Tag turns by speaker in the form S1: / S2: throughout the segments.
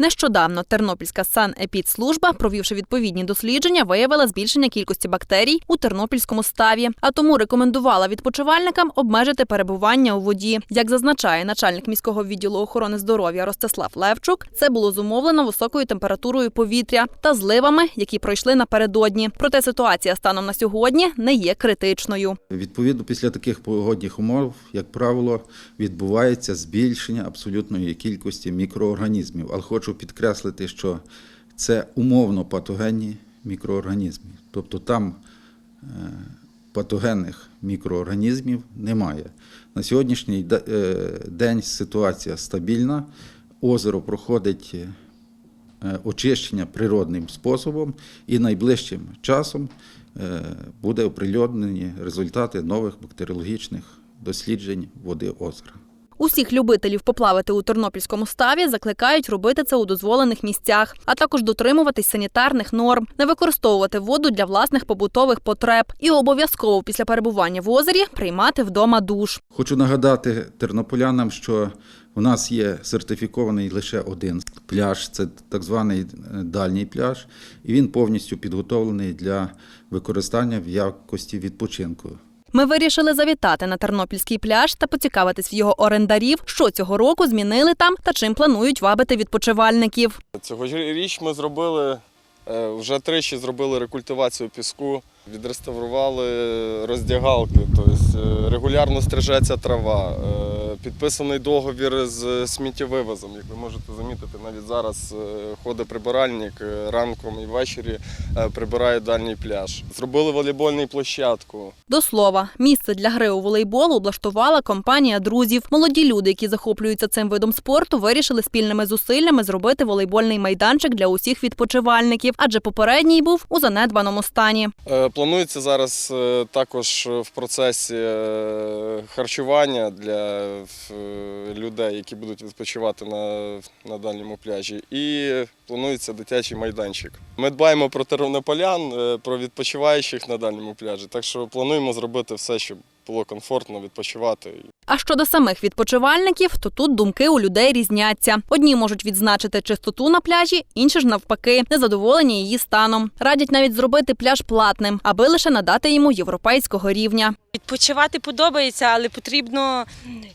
S1: Нещодавно Тернопільська санепідслужба, провівши відповідні дослідження, виявила збільшення кількості бактерій у тернопільському ставі, а тому рекомендувала відпочивальникам обмежити перебування у воді. Як зазначає начальник міського відділу охорони здоров'я Ростислав Левчук, це було зумовлено високою температурою повітря та зливами, які пройшли напередодні. Проте ситуація станом на сьогодні не є критичною.
S2: Відповідно, після таких погодних умов, як правило, відбувається збільшення абсолютної кількості мікроорганізмів. Але хочу підкреслити, що це умовно патогенні мікроорганізми. Тобто там е, патогенних мікроорганізмів немає. На сьогоднішній е, день ситуація стабільна. Озеро проходить е, очищення природним способом, і найближчим часом буде оприлюднені результати нових бактеріологічних досліджень води озера.
S1: Усіх любителів поплавати у тернопільському ставі закликають робити це у дозволених місцях, а також дотримуватись санітарних норм, не використовувати воду для власних побутових потреб і обов'язково після перебування в озері приймати вдома душ.
S2: Хочу нагадати тернополянам, що у нас є сертифікований лише один пляж, це так званий е, дальній пляж, і він повністю підготовлений для використання в якості відпочинку.
S1: Ми вирішили завітати на тернопільський пляж та поцікавитись в його орендарів, що цього року змінили там та чим планують вабити відпочивальників.
S3: Цьогоріч ми зробили е, вже тричі зробили рекультивацію піску, відреставрували роздягалки, тобто е, регулярно стрижеться трава. Підписаний договір з сміттєвивозом. Як ви можете замітити, навіть зараз е, ходить прибиральник е, ранком і ввечері е, прибирає дальній пляж. Зробили волейбольну площадку.
S1: До слова, місце для гри у волейбол облаштувала компанія друзів. Молоді люди, які захоплюються цим видом спорту, вирішили спільними зусиллями зробити волейбольний майданчик для усіх відпочивальників, адже попередній був у занедбаному стані.
S3: Планується зараз також в процесі харчування для людей, які будуть відпочивати на, на дальньому пляжі. І планується дитячий майданчик. Ми дбаємо про тернополян, е, про відпочиваючих на дальньому пляжі. Так що плануємо зробити все, щоб було комфортно відпочивати.
S1: А щодо самих відпочивальників, то тут думки у людей різняться. Одні можуть відзначити чистоту на пляжі, інші ж навпаки, незадоволені її станом. Радять навіть зробити пляж платним, аби лише надати йому європейського рівня.
S4: Відпочивати подобається, але потрібно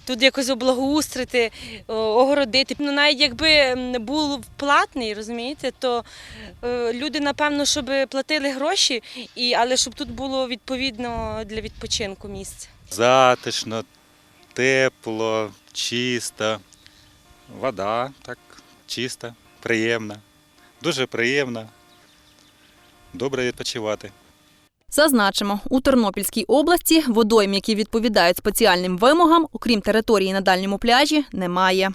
S4: тут якось облагоустрити, огородити. Ну, навіть якби був платний, розумієте, то е, люди, напевно, щоб платили гроші, і, але щоб тут було відповідно для відпочинку місце.
S5: Затишно, тепло, чисто. Вода так чиста, приємна. Дуже приємна. Добре відпочивати.
S1: Зазначимо, у Тернопільській області водойм, які відповідають спеціальним вимогам, окрім території на дальньому пляжі, немає.